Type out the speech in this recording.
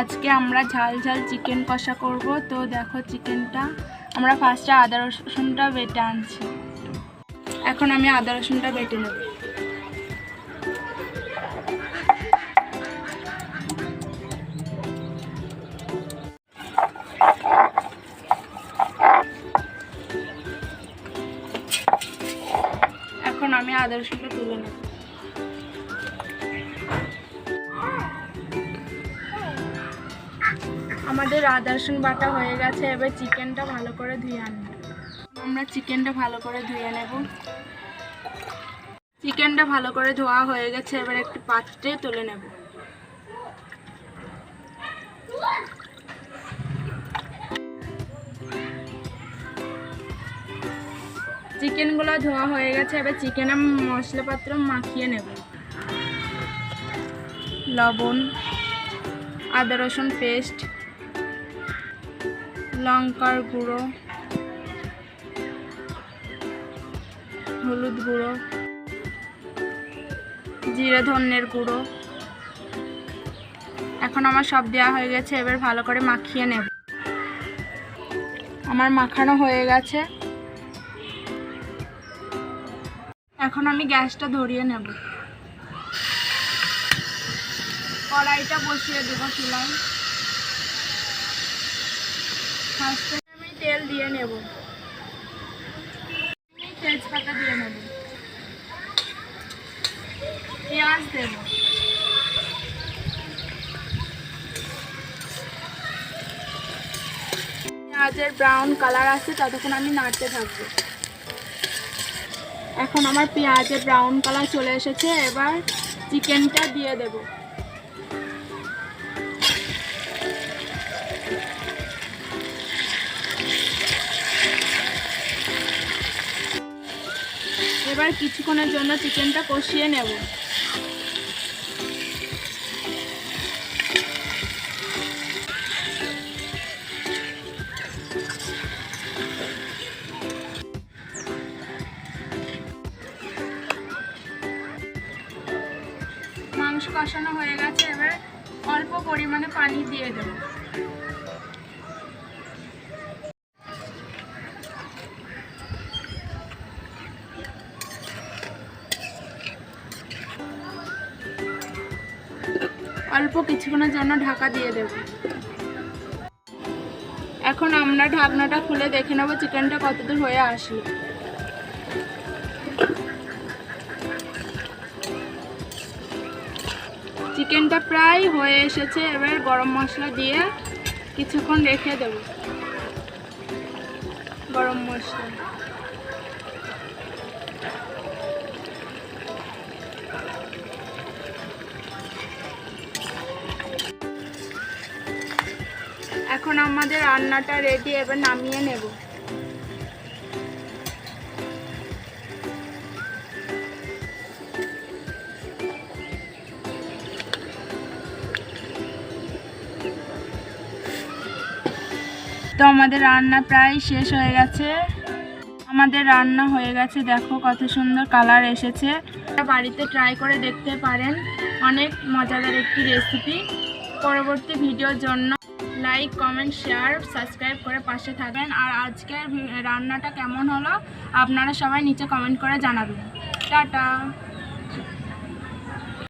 আজকে আমরা ঝাল ঝাল চিকেন কষা করব। তো দেখো চিকেনটা। আমরা ফার্স্টে আদা রসুনটা বেটে আনছি। এখন আমি আদা রসুনটা বেটে নেব। এখন আমি আদা রসুনটা তুলে নেব। আমাদের আদা রসুন বাটা হয়ে গেছে, এবার চিকেনটা ভালো করে ধুয়ে আনব। আমরা চিকেনটা ভালো করে ধুয়ে নেব। চিকেনটা ভালো করে ধোয়া হয়ে গেছে, এবার একটি পাত্রে তুলে নেব। চিকেনগুলো ধোয়া হয়ে গেছে, এবার চিকেনে মশলাপত্র মাখিয়ে নেব। লবণ, আদা, রসুন, পেস্ট লঙ্কার গুঁড়ো, হলুদ গুঁড়ো, জিরে ধনের গুঁড়ো। এখন আমার সব দেওয়া হয়ে গেছে, এবার ভালো করে মাখিয়ে নেব। আমার মাখানো হয়ে গেছে। এখন আমি গ্যাসটা ধরিয়ে নেব। কড়াইটা বসিয়ে দেবো চুলায় ফার্স্টে আমি তেল দিয়ে নেব। তেজপাতা দিয়ে নেব। পেঁয়াজ দেব। পেঁয়াজের ব্রাউন কালার আসছে ততক্ষণ আমি নাড়তে থাকব। এখন আমার পেঁয়াজের ব্রাউন কালার চলে এসেছে, এবার চিকেনটা দিয়ে দেব। এবার কিছুক্ষণের জন্য চিকেনটা কষিয়ে নেব। মাংস কষানো হয়ে গেছে, এবার অল্প পরিমাণে পানি দিয়ে দেব। অল্প কিছুক্ষণের জন্য ঢাকা দিয়ে দেব। এখন আমরা ঢাকনাটা খুলে দেখে নেব চিকেনটা কতদূর হয়ে আসলো। চিকেনটা প্রায় হয়ে এসেছে, এবার গরম মশলা দিয়ে কিছুক্ষণ রেখে দেব। গরম মশলা। এখন আমাদের রান্নাটা রেডি এবার নামিয়ে নেব। তো আমাদের রান্না প্রায় শেষ হয়ে গেছে। আমাদের রান্না হয়ে গেছে, দেখো কত সুন্দর কালার এসেছে। বাড়িতে ট্রাই করে দেখতে পারেন, অনেক মজাদার একটি রেসিপি পরবর্তী ভিডিওর জন্য লাইক, কমেন্ট, শেয়ার, সাবস্ক্রাইব করে পাশে থাকবেন। আর আজকের রান্নাটা কেমন হলো? আপনারা সবাই নিচে কমেন্ট করে জানাবেন। টাটা।